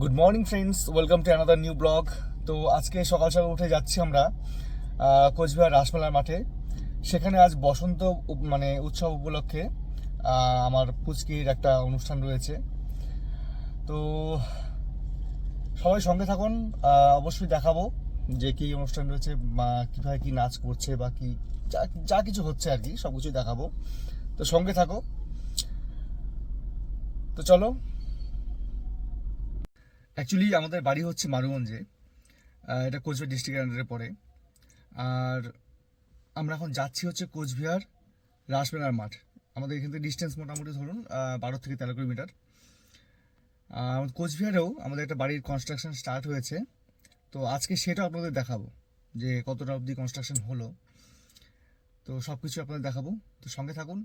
Good morning friends welcome to another new blog তো আজকে সকাল সকাল উঠে যাচ্ছি আমরা কোচবিহার রাসমেলার মাঠে। সেখানে আজ বসন্ত মানে উৎসব উপলক্ষে আমার পুচকির একটা অনুষ্ঠান রয়েছে। তো সবাই সঙ্গে থাকুন অবশ্যই দেখাবো যে কী অনুষ্ঠান রয়েছে বা কীভাবে কী নাচ করছে বা কী, যা যা কিছু হচ্ছে আর কি সব কিছুই দেখাবো। তো সঙ্গে থাকো। তো চলো অ্যাকচুয়ালি আমাদের বাড়ি হচ্ছে মারুগঞ্জে। এটা কোচবিহার ডিস্ট্রিক্টের আন্ডারে পড়ে। আর আমরা এখন যাচ্ছি হচ্ছে কোচবিহার রাসমেলার মাঠ। আমাদের এখান থেকে ডিস্টেন্স মোটামুটি ধরুন বারো থেকে তেরো কিলোমিটার। কোচবিহারেও আমাদের একটা বাড়ির কনস্ট্রাকশন স্টার্ট হয়েছে। তো আজকে সেটাও আপনাদের দেখাবো, যে কতটা অবধি কনস্ট্রাকশন হলো। তো সব কিছু আপনাদের দেখাবো। তো সঙ্গে থাকুন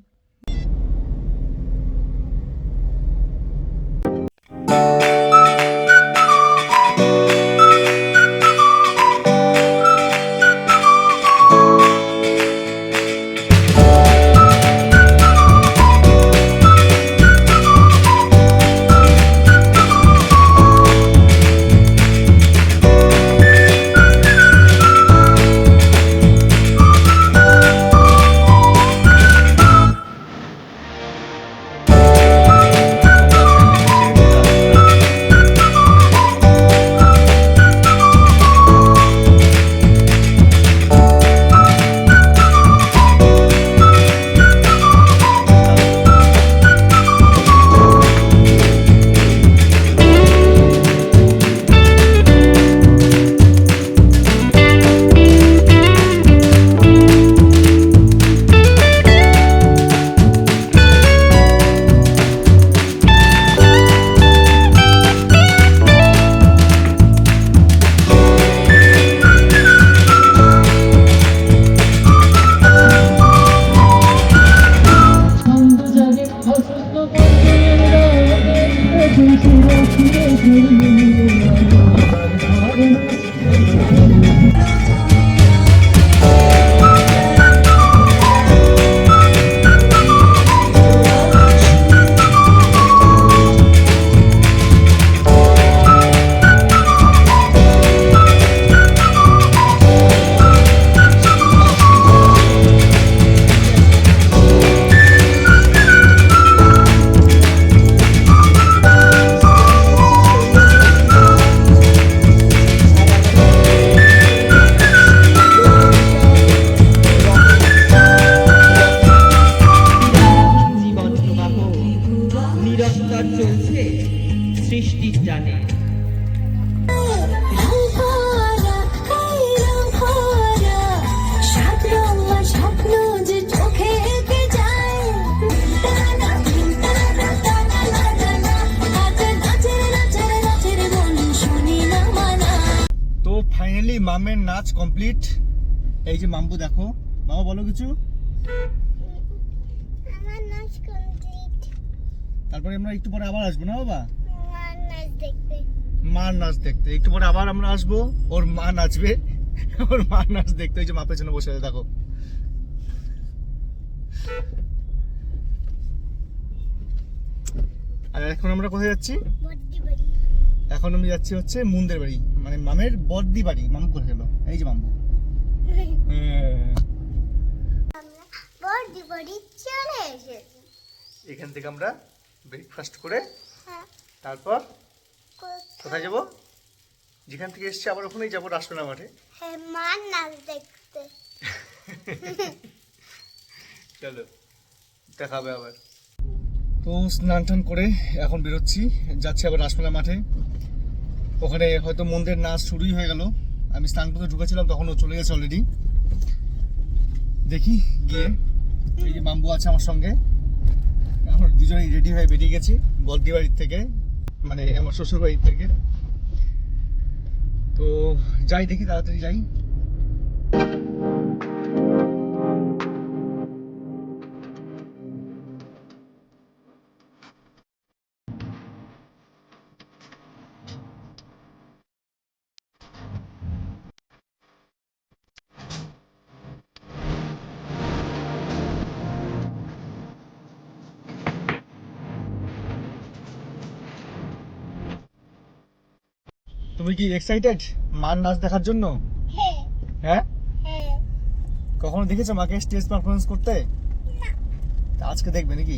মামের নাচ কমপ্লিট এই যে মাম্বু দেখো। মামা বলো কিছু। আমার নাচ কমপ্লিট তারপরে আমরা একটু পরে আবার আসব না বাবা? আমার নাচ দেখতে। মার নাচ দেখতে। একটু পরে আবার আমরা আসব। ওর মা নাচবে। ওর মা নাচ দেখতে। ওই যে মা পেছনে বসে আছে দেখো। আর এখন আমরা কোথায় যাচ্ছি? এখন আমি যাচ্ছি হচ্ছে মুন্দের বাড়ি মানে মামের বদ্দি বাড়ি মামু করে গেল? এই যে মামু। হ্যাঁ। এখান থেকে আমরা ব্রেকফাস্ট করে হ্যাঁ। তারপর কোথায়? যাব? যেখান থেকে এসছি আবার ওখানেই যাব রাসমেলা মাঠে। হ্যাঁ মার নাচ দেখতে। চলো দেখাবে আবার। তো স্নান টান করে এখন বেরোচ্ছি। যাচ্ছি আবার রাসমেলা মাঠে। ওখানে হয়তো মন্দির নাচ শুরুই হয়ে গেল। আমি স্নান করতে ঢুকেছিলাম তখন ও চলে গেছে অলরেডি দেখি গিয়ে এই যে মাম্বু আছে আমার সঙ্গে। আমরা দুজনেই রেডি হয়ে বেরিয়ে গেছি বদ্রি বাড়ির থেকে মানে আমার শ্বশুর বাড়ির থেকে। তো যাই দেখি, তাড়াতাড়ি যাই। তুমি কি এক্সাইটেড মার নাচ দেখার জন্য? হ্যাঁ। কখনো দেখেছ মাকে স্টেজ পারফরমেন্স করতে? আজকে দেখবে নাকি?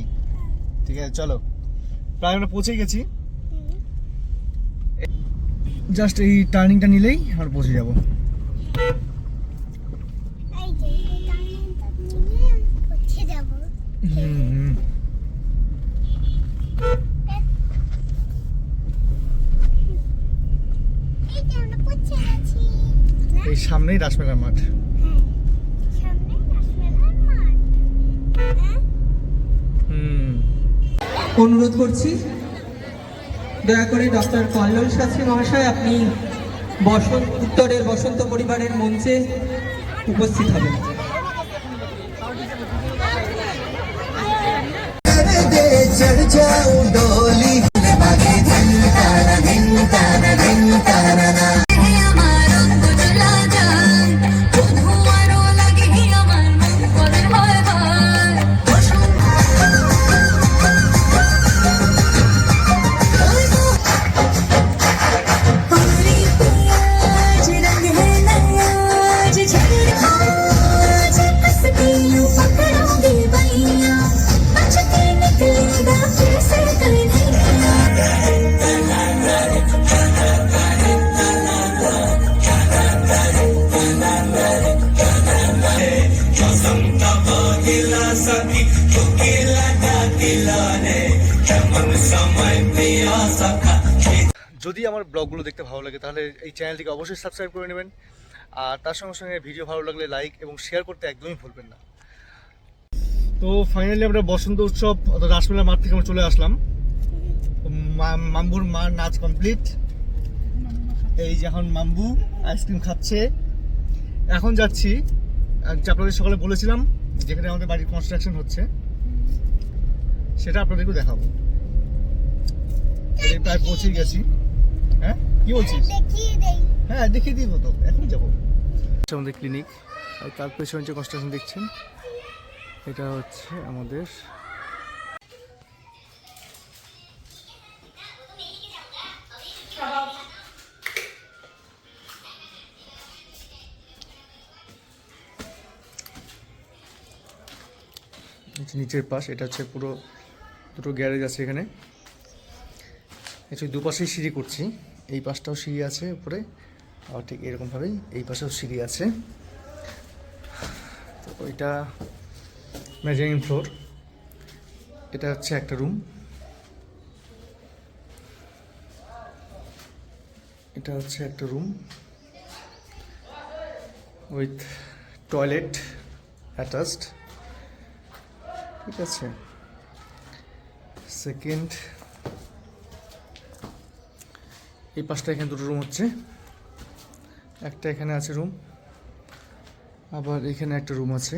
ঠিক আছে চলো। প্রায় আমরা পৌঁছে গেছি। জাস্ট এই টার্নিংটা নিলেই আমরা পৌঁছে যাব। হুম হুম এই যে আমরা পৌঁছে গেছি না এই সামনেই রাসমেলার মাঠ। হ্যাঁ হ্যাঁ অনুরোধ করছি দয়া করে ডক্টর কল্লোল শাস্ত্রী মহাশয় আপনি বসন্ত উত্তরের বসন্ত পরিবারের মঞ্চে উপস্থিত হবেন। যদি আমার ব্লগগুলো দেখতে ভালো লাগে, তাহলে এই চ্যানেলটিকে অবশ্যই সাবস্ক্রাইব করে নেবেন। আর তার সঙ্গে সঙ্গে ভিডিও ভালো লাগলে লাইক এবং শেয়ার করতে একদমই ভুলবেন না। তো ফাইনালি আমরা বসন্ত উৎসব অর্থাৎ রাসমেলা মাঠ থেকে আমরা চলে আসলাম। মাম্বুর মা নাচ কমপ্লিট এই যে এখন মাম্বু আইসক্রিম খাচ্ছে। এখন যাচ্ছি আপনাদের সকালে বলেছিলাম যেখানে আমাদের বাড়ির কনস্ট্রাকশন হচ্ছে, সেটা আপনাদেরকেও দেখাবো। প্রায় পৌঁছে গেছি। কি বলছিস? হ্যাঁ দেখিয়ে দিব তো এখন যাব। আমাদের ক্লিনিক আর তার পেছনে যে কনস্ট্রাকশন দেখছেন এটা হচ্ছে আমাদের নিচের পাশ এটা হচ্ছে পুরো দুটো গ্যারেজ আছে এখানে। দুপাশেই সিঁড়ি করছি। এই পাশটাও সিঁড়ি আছে উপরে আর ঠিক এরকমভাবেই এই পাশেও সিঁড়ি আছে। তো ওইটা মেজারিং ফ্লোর এটা হচ্ছে একটা রুম এটা হচ্ছে একটা রুম উইথ টয়লেট অ্যাটাচড ঠিক আছে। সেকেন্ড এই পাশটা এখানে দুটো রুম হচ্ছে। একটা এখানে আছে রুম আবার এখানে একটা রুম আছে।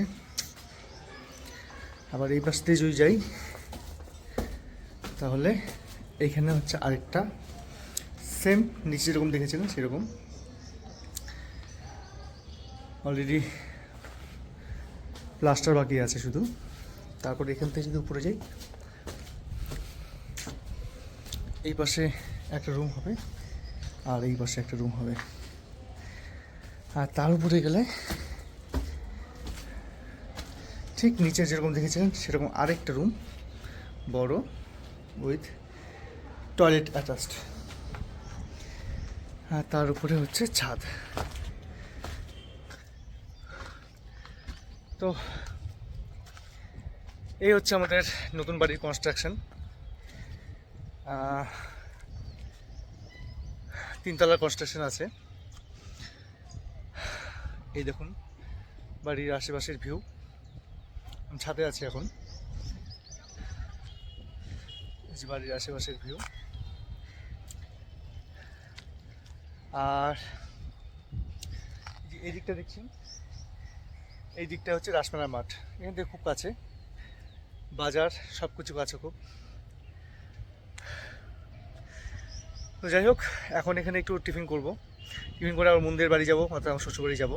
আবার এই পাশ দিয়ে যদি যাই, তাহলে এইখানে হচ্ছে আরেকটা। সেম নিচে যেরকম দেখেছিলেন সেরকম। অলরেডি প্লাস্টার বাকি আছে শুধু। তারপর এখান থেকে যদি উপরে যাই, এই পাশে একটা রুম হবে। আর এই পাশে একটা রুম হবে। আর তার উপরে গেলে ঠিক নিচে যেরকম দেখেছিলেন, সেরকম আরেকটা রুম বড় উইথ টয়লেট অ্যাটাচড আর তার উপরে হচ্ছে ছাদ। তো এই হচ্ছে আমাদের নতুন বাড়ির কনস্ট্রাকশন তিনতলার কনস্ট্রাকশন আছে। এই দেখুন, বাড়ির আশেপাশের ভিউ আমি ছাদে আছি এখন। বাড়ির আশেপাশের ভিউ আর এই এই দিকটা দেখছেন? এই দিকটা হচ্ছে রাসমেলার মাঠ। এখান থেকে খুব কাছে। বাজার সব কিছু কাছে খুব। তো যাই হোক, এখন এখানে একটু টিফিন করব। টিফিন করে আবার মন্দির বাড়ি যাব অর্থাৎ আমার শ্বশুরবাড়ি যাব।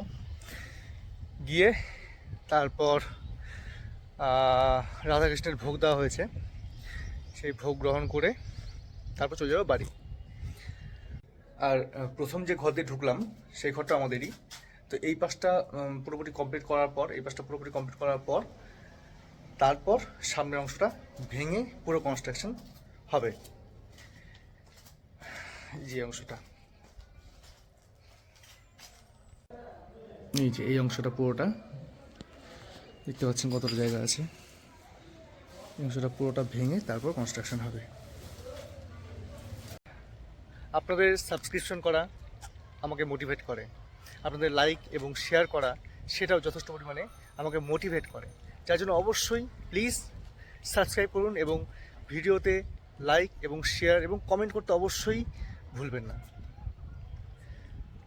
গিয়ে তারপর রাধাকৃষ্ণের ভোগ দেওয়া হয়েছে। সেই ভোগ গ্রহণ করে তারপর চলে যাব বাড়ি। আর প্রথম যে ঘর দিয়ে ঢুকলাম, সেই ঘরটা আমাদেরই। তো এই পাশটা পুরোপুরি কমপ্লিট করার পর, এই পাশটা পুরোপুরি কমপ্লিট করার পর, তারপর সামনের অংশটা ভেঙে পুরো কনস্ট্রাকশন হবে। যে অংশটা। এই যে এই অংশটা পুরোটা। দেখতে পাচ্ছেন কতটা জায়গা আছে। এই অংশটা পুরোটা ভেঙে তারপর কনস্ট্রাকশন হবে। আপনাদের সাবস্ক্রিপশন করা আমাকে মোটিভেট করে। আপনাদের লাইক এবং শেয়ার করা সেটাও যথেষ্ট পরিমাণে আমাকে মোটিভেট করে। যার জন্য অবশ্যই প্লিজ সাবস্ক্রাইব করুন এবং ভিডিওতে লাইক এবং শেয়ার এবং কমেন্ট করতে অবশ্যই ভুলবেন না।